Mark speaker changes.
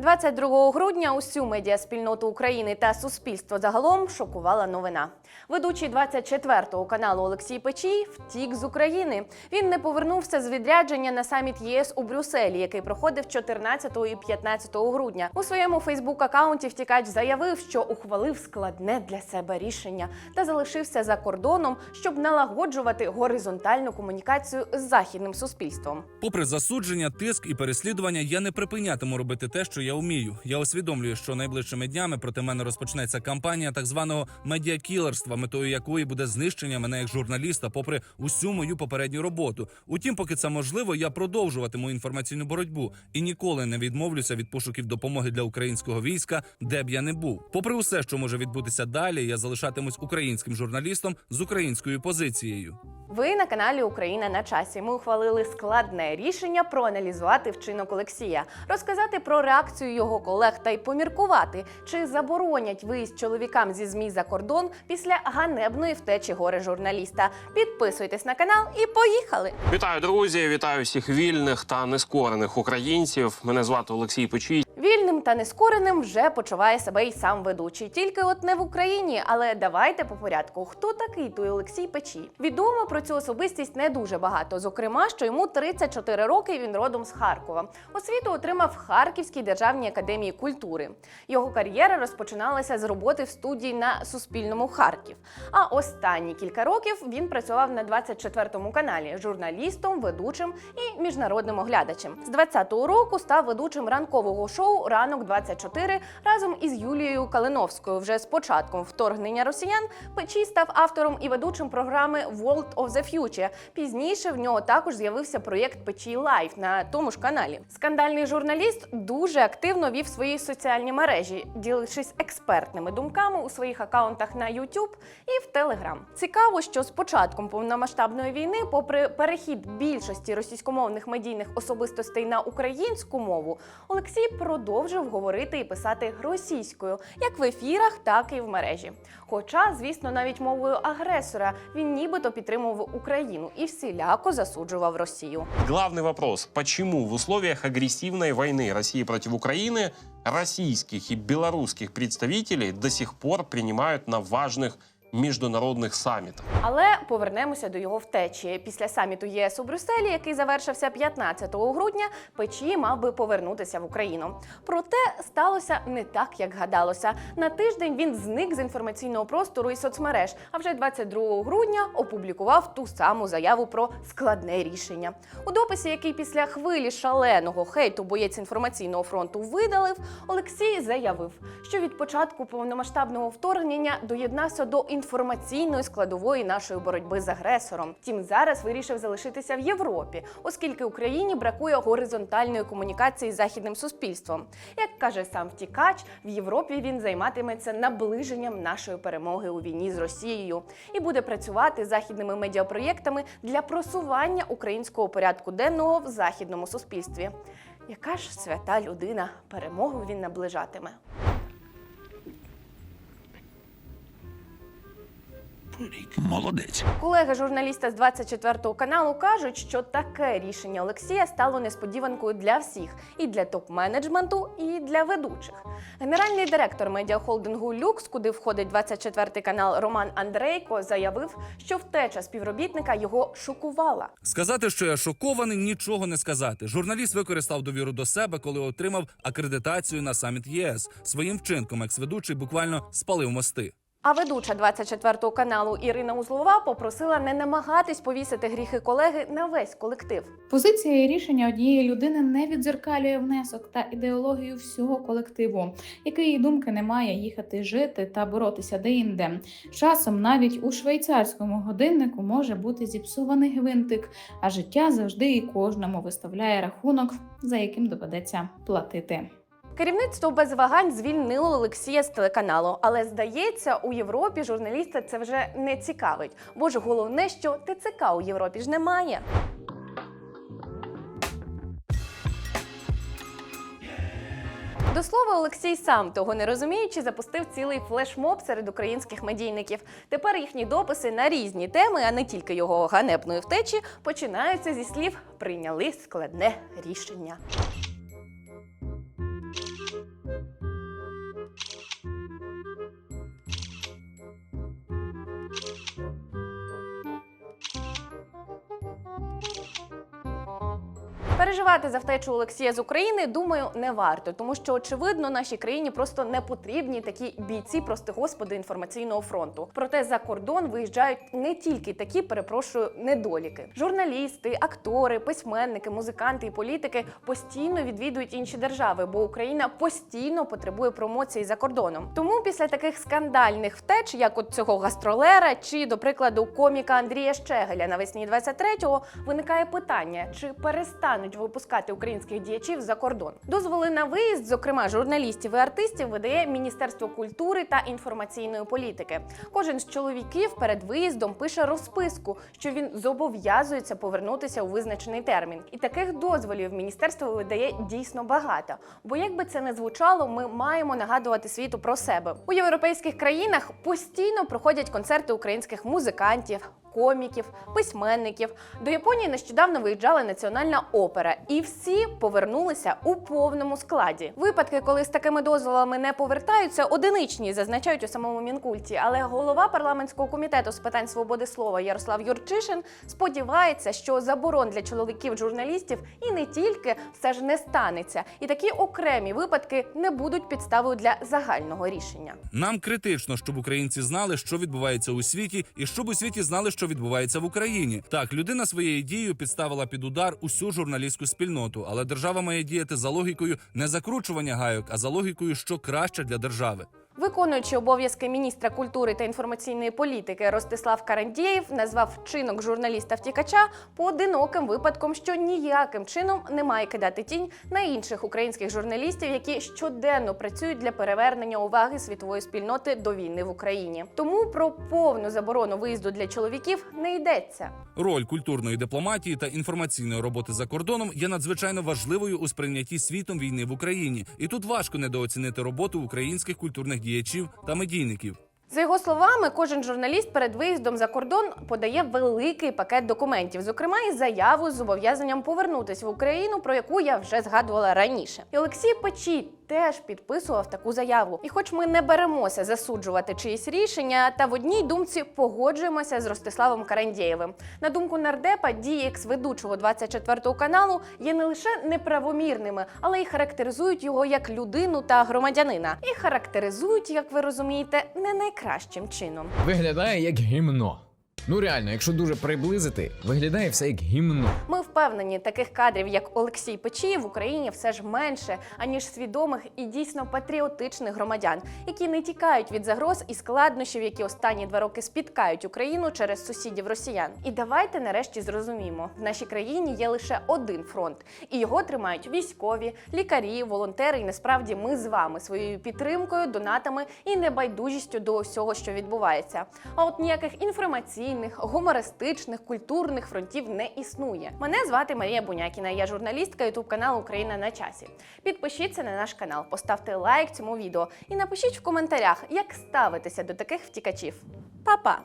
Speaker 1: 22 грудня усю медіаспільноту України та суспільство загалом шокувала новина. Ведучий 24-го каналу Олексій Печій втік з України. Він не повернувся з відрядження на саміт ЄС у Брюсселі, який проходив 14 і 15 грудня. У своєму Фейсбук-аккаунті втікач заявив, що ухвалив складне для себе рішення та залишився за кордоном, щоб налагоджувати горизонтальну комунікацію з західним суспільством.
Speaker 2: Попри засудження, тиск і переслідування, я не припинятиму робити те, що я вмію. Я усвідомлюю, що найближчими днями проти мене розпочнеться кампанія так званого медіакілерства, метою якої буде знищення мене як журналіста, попри усю мою попередню роботу. Утім, поки це можливо, я продовжуватиму інформаційну боротьбу і ніколи не відмовлюся від пошуків допомоги для українського війська, де б я не був. Попри усе, що може відбутися далі, я залишатимусь українським журналістом з українською позицією.
Speaker 1: Ви на каналі Україна на часі. Ми ухвалили складне рішення проаналізувати вчинок Олексія, розказати про реакцію його колег та й поміркувати, чи заборонять виїзд чоловікам зі змі за кордон після ганебної втечі горе журналіста. Підписуйтесь на канал і поїхали!
Speaker 3: Вітаю, друзі! Вітаю всіх вільних та нескорених українців. Мене звати Олексій Печій.
Speaker 1: Вільним та нескореним вже почуває себе й сам ведучий. Тільки от не в Україні. Але давайте по порядку. Хто такий той Олексій Печій? Відомо про цю особистість не дуже багато. Зокрема, що йому 34 роки. і Він родом з Харкова. Освіту отримав в Харківській державній академії культури. Його кар'єра розпочиналася з роботи в студії на Суспільному Харків. А останні кілька років він працював на 24-му каналі журналістом, ведучим і міжнародним оглядачем. З 20-го року став ведучим ранкового шоу Ранок 24 разом із Юлією Калиновською. Вже з початком вторгнення росіян Печій став автором і ведучим програми World of the Future. Пізніше в нього також з'явився проєкт Печій Лайф на тому ж каналі. Скандальний журналіст дуже активно вів свої соціальні мережі, ділившись експертними думками у своїх акаунтах на YouTube і в Telegram. Цікаво, що з початком повномасштабної війни, попри перехід більшості російськомовних медійних особистостей на українську мову, Олексій продовжив говорити і писати російською, як в ефірах, так і в мережі. Хоча, звісно, навіть мовою агресора він нібито підтримував Україну і всіляко засуджував Росію.
Speaker 3: Главный вопрос: почему в условиях агрессивной войны России против Украины российских и белорусских представителей до сих пор принимают на важных международных саммитах?
Speaker 1: Але повернемося до його втечі. Після саміту ЄС у Брюсселі, який завершився 15 грудня, Печі мав би повернутися в Україну. Проте сталося не так, як гадалося. На тиждень він зник з інформаційного простору і соцмереж. А вже 22 грудня опублікував ту саму заяву про складне рішення. У дописі, який після хвилі шаленого хейту боєць інформаційного фронту видалив, Олексій заявив, що від початку повномасштабного вторгнення доєднався до інформаційної складової нашої боротьби з агресором. Втім, зараз вирішив залишитися в Європі, оскільки Україні бракує горизонтальної комунікації з західним суспільством. Як каже сам втікач, в Європі він займатиметься наближенням нашої перемоги у війні з Росією і буде працювати з західними медіапроєктами для просування українського порядку денного в західному суспільстві. Яка ж свята людина перемогу він наближатиме?
Speaker 4: Молодець.
Speaker 1: Колеги журналіста з 24 каналу кажуть, що таке рішення Олексія стало несподіванкою для всіх і для топ-менеджменту, і для ведучих. Генеральний директор медіахолдингу Люкс, куди входить 24 канал Роман Андрейко, заявив, що втеча співробітника його шокувала.
Speaker 2: Сказати, що я шокований, нічого не сказати. Журналіст використав довіру до себе, коли отримав акредитацію на саміт ЄС. Своїм вчинком екс-ведучий буквально спалив мости.
Speaker 1: А ведуча 24 каналу Ірина Узлова попросила не намагатись повісити гріхи колеги на весь колектив.
Speaker 5: Позиція і рішення однієї людини не відзеркалює внесок та ідеологію всього колективу, який думки не має їхати жити та боротися деінде. Часом навіть у швейцарському годиннику може бути зіпсований гвинтик, а життя завжди і кожному виставляє рахунок, за яким доведеться платити.
Speaker 1: Керівництво без вагань звільнило Олексія з телеканалу, але здається, у Європі журналіста це вже не цікавить. Бо ж головне, що ТЦК у Європі ж немає. До слова, Олексій сам того не розуміючи, запустив цілий флешмоб серед українських медійників. Тепер їхні дописи на різні теми, а не тільки його ганебної втечі, починаються зі слів прийняли складне рішення. Переживати за втечу Олексія з України, думаю, не варто, тому що очевидно нашій країні просто не потрібні такі бійці, прости господи, інформаційного фронту. Проте за кордон виїжджають не тільки такі, перепрошую, недоліки. Журналісти, актори, письменники, музиканти і політики постійно відвідують інші держави, бо Україна постійно потребує промоції за кордоном. Тому після таких скандальних втеч, як от цього гастролера, чи до прикладу коміка Андрія Щегеля навесні 23-го, виникає питання, чи перестануть випускати українських діячів за кордон. Дозволи на виїзд, зокрема журналістів і артистів, видає Міністерство культури та інформаційної політики. Кожен з чоловіків перед виїздом пише розписку, що він зобов'язується повернутися у визначений термін. І таких дозволів міністерство видає дійсно багато. Бо як би це не звучало, ми маємо нагадувати світу про себе. У європейських країнах постійно проходять концерти українських музикантів. Коміків, письменників до Японії нещодавно виїжджала національна опера, і всі повернулися у повному складі. Випадки, коли з такими дозволами не повертаються, одиничні зазначають у самому мінкульті. Але голова парламентського комітету з питань свободи слова Ярослав Юрчишин сподівається, що заборон для чоловіків журналістів і не тільки все ж не станеться, і такі окремі випадки не будуть підставою для загального рішення.
Speaker 2: Нам критично, щоб українці знали, що відбувається у світі, і щоб у світі знали, що відбувається в Україні. Так, людина своєю дією підставила під удар усю журналістську спільноту, але держава має діяти за логікою не закручування гайок, а за логікою, що краще для держави.
Speaker 1: Виконуючи обов'язки міністра культури та інформаційної політики Ростислав Карандєєв назвав вчинок журналіста втікача поодиноким випадком, що ніяким чином не має кидати тінь на інших українських журналістів, які щоденно працюють для перевернення уваги світової спільноти до війни в Україні. Тому про повну заборону виїзду для чоловіків не йдеться.
Speaker 2: Роль культурної дипломатії та інформаційної роботи за кордоном є надзвичайно важливою у сприйнятті світом війни в Україні, і тут важко недооцінити роботу українських культурних діячів та медійників.
Speaker 1: Його словами, кожен журналіст перед виїздом за кордон подає великий пакет документів, зокрема і заяву з зобов'язанням повернутися в Україну, про яку я вже згадувала раніше. І Олексій Печій теж підписував таку заяву. І, хоч ми не беремося засуджувати чиїсь рішення, та в одній думці погоджуємося з Ростиславом Карандєєвим. На думку нардепа, дії екс-ведучого 24 каналу є не лише неправомірними, але й характеризують його як людину та громадянина. І характеризують, як ви розумієте, не найкращим чином.
Speaker 6: Виглядає як гімно. Ну реально, якщо дуже приблизити, виглядає все як гімно.
Speaker 1: Ми впевнені, таких кадрів, як Олексій Печій, в Україні все ж менше, аніж свідомих і дійсно патріотичних громадян, які не тікають від загроз і складнощів, які останні два роки спіткають Україну через сусідів росіян. І давайте нарешті зрозуміємо: в нашій країні є лише один фронт, і його тримають військові, лікарі, волонтери. І насправді ми з вами своєю підтримкою, донатами і небайдужістю до усього, що відбувається. А от ніяких інформаційних, гумористичних, культурних фронтів не існує. Звати Марія Бунякіна. Я журналістка ютуб каналу Україна на часі. Підпишіться на наш канал, поставте лайк цьому відео і напишіть в коментарях, як ставитися до таких втікачів. Па-па!